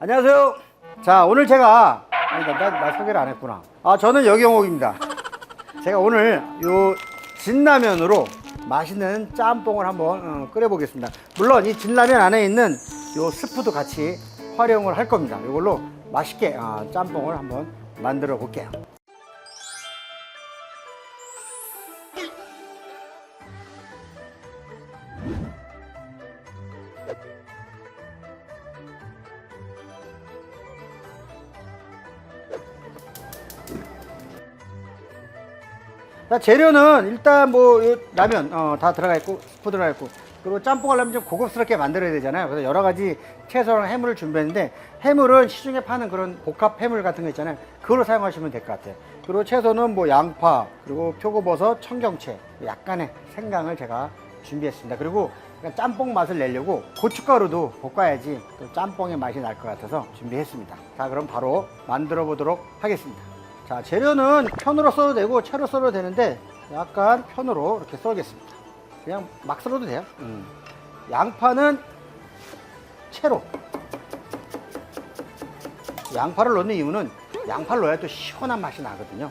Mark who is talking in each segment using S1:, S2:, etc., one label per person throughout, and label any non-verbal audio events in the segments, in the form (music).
S1: 안녕하세요. 자, 오늘 제가 아니 나, 나, 나 소개를 안 했구나. 아, 저는 여경옥입니다. 제가 오늘 요 진라면으로 맛있는 짬뽕을 한번 어, 끓여 보겠습니다. 물론 이 진라면 안에 있는 요 스프도 같이 활용을 할 겁니다. 이걸로 맛있게 아, 짬뽕을 한번 만들어 볼게요. 자, 재료는 일단 뭐, 요 라면, 어, 다 들어가 있고, 스프 들어가 있고, 그리고 짬뽕 하려면 좀 고급스럽게 만들어야 되잖아요. 그래서 여러 가지 채소랑 해물을 준비했는데, 해물은 시중에 파는 그런 복합 해물 같은 거 있잖아요. 그걸로 사용하시면 될 것 같아요. 그리고 채소는 뭐 양파, 그리고 표고버섯, 청경채, 약간의 생강을 제가 준비했습니다. 그리고 짬뽕 맛을 내려고 고춧가루도 볶아야지 또 짬뽕의 맛이 날 것 같아서 준비했습니다. 자, 그럼 바로 만들어 보도록 하겠습니다. 자, 재료는 편으로 써도 되고 채로 써도 되는데 약간 편으로 이렇게 썰겠습니다. 그냥 막 썰어도 돼요. 음. 양파는 채로. 양파를 넣는 이유는 양파를 넣어야 또 시원한 맛이 나거든요.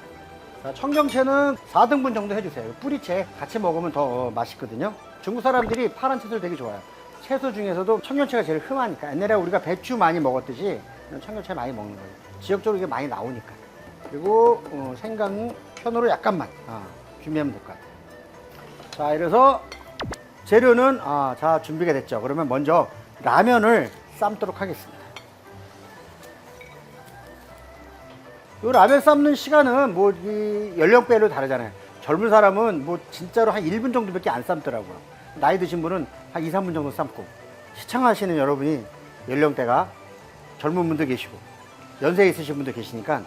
S1: 자, 청경채는 4등분 정도 해주세요. 뿌리채 같이 먹으면 더 맛있거든요. 중국 사람들이 파란 채소를 되게 좋아해요. 채소 중에서도 청경채가 제일 흠하니까. 옛날에 우리가 배추 많이 먹었듯이 청경채 많이 먹는 거예요. 지역적으로 이게 많이 나오니까. 그리고 어, 생강 편으로 약간만 아, 준비하면 될 것 같아요. 자, 이래서 재료는 아, 자 준비가 됐죠. 그러면 먼저 라면을 삶도록 하겠습니다. 이 라면 삶는 시간은 뭐 이 연령대로 다르잖아요. 젊은 사람은 뭐 진짜로 한 1분 정도밖에 안 삶더라고요. 나이 드신 분은 한 2, 3분 정도 삶고 시청하시는 여러분이 연령대가 젊은 분도 계시고 연세 있으신 분도 계시니까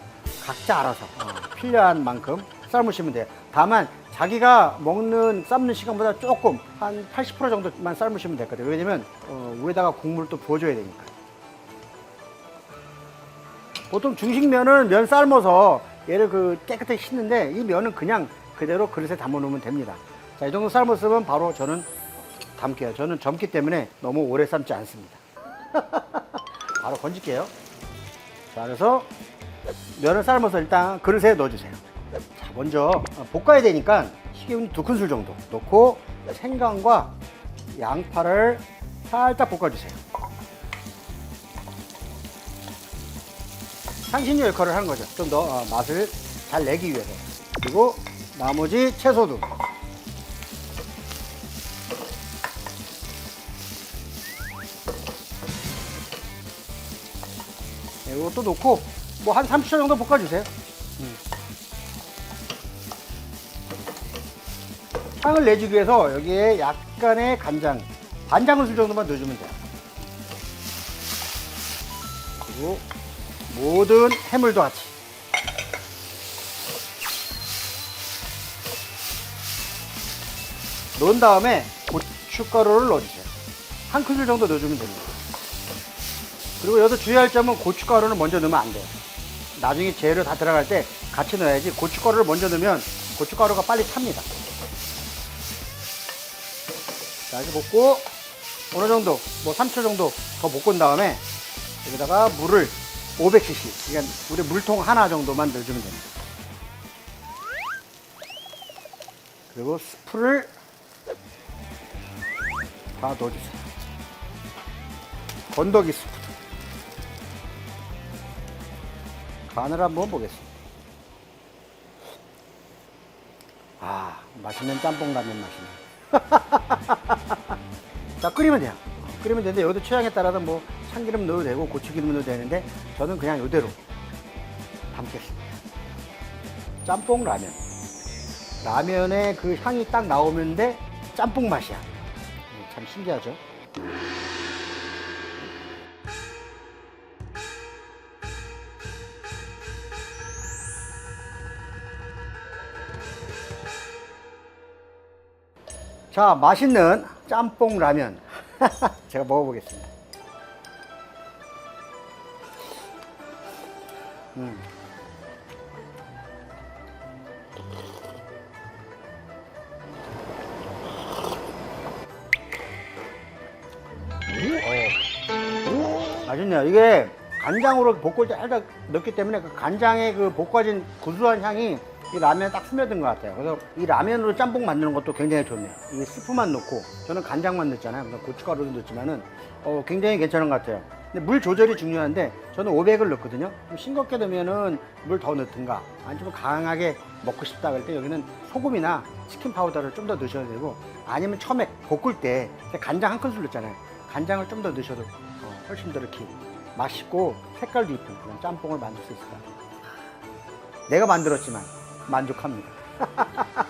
S1: 각자 알아서 어, 필요한 만큼 삶으시면 돼요. 다만 자기가 먹는 삶는 시간보다 조금 한 80% 정도만 삶으시면 될것 같아요. 왜냐면 어, 위에다가 국물을 또 부어줘야 되니까. 보통 중식면은 면 삶아서 얘를 그 깨끗하게 씻는데 이 면은 그냥 그대로 그릇에 담아 놓으면 됩니다. 자, 이 정도 삶았으면 바로 저는 담게요. 저는 젊기 때문에 너무 오래 삶지 않습니다. (laughs) 바로 건질게요. 자, 그래서 면을 삶아서 일단 그릇에 넣어주세요. 자, 먼저 볶아야 되니까 식용유 두 큰술 정도 넣고 생강과 양파를 살짝 볶아주세요. 향신료 역할을 하는 거죠. 좀더 어, 맛을 잘 내기 위해서. 그리고 나머지 채소도. 네, 이것도 넣고 뭐 한 30초 정도 볶아주세요. 음. 향을 내주기 위해서 여기에 약간의 간장, 반 장 큰술 정도만 넣어주면 돼요. 그리고 모든 해물도 같이. 넣은 다음에 고춧가루를 넣어주세요. 한 큰술 정도 넣어주면 됩니다. 그리고 여기서 주의할 점은 고춧가루는 먼저 넣으면 안 돼요. 나중에 재료 다 들어갈 때 같이 넣어야지 고춧가루를 먼저 넣으면 고춧가루가 빨리 탑니다. 자, 이렇게 볶고 어느 정도, 뭐 3초 정도 더 볶은 다음에 여기다가 물을 500cc, 그러니까 우리 물통 하나 정도만 넣어주면 됩니다. 그리고 스프를 다 넣어주세요. 건더기 스프. 간을 한번 보겠습니다. 아, 맛있는 짬뽕 라면 맛이네. (laughs) 자, 끓이면 돼요. 끓이면 되는데 여기도 취향에 따라서 뭐 참기름 넣어도 되고 고추기름 넣어도 되는데 저는 그냥 이대로 담겠습니다. 짬뽕 라면. 라면의 그 향이 딱 나오는데 짬뽕 맛이야. 음, 참 신기하죠? 자, 맛있는 짬뽕 라면. (laughs) 제가 먹어보겠습니다. 음. 맛있네요. 이게 간장으로 볶을 때 살짝 넣기 때문에 그 간장의 그 볶아진 구수한 향이 이 라면에 딱 스며든 것 같아요. 그래서 이 라면으로 짬뽕 만드는 것도 굉장히 좋네요. 이 스프만 넣고 저는 간장만 넣잖아요. 고춧가루도 넣지만은 어, 굉장히 괜찮은 것 같아요. 근데 물 조절이 중요한데 저는 500을 넣거든요. 좀 싱겁게 넣으면은 물 더 넣든가 아니면 강하게 먹고 싶다 그럴 때 여기는 소금이나 치킨 파우더를 좀 더 넣으셔야 되고 아니면 처음에 볶을 때 간장 한 큰술 넣잖아요. 간장을 좀 더 넣으셔도 어, 훨씬 더 이렇게 맛있고 색깔도 이쁜 그런 짬뽕을 만들 수 있을 것 같아요. 내가 만들었지만 만족합니다. (laughs)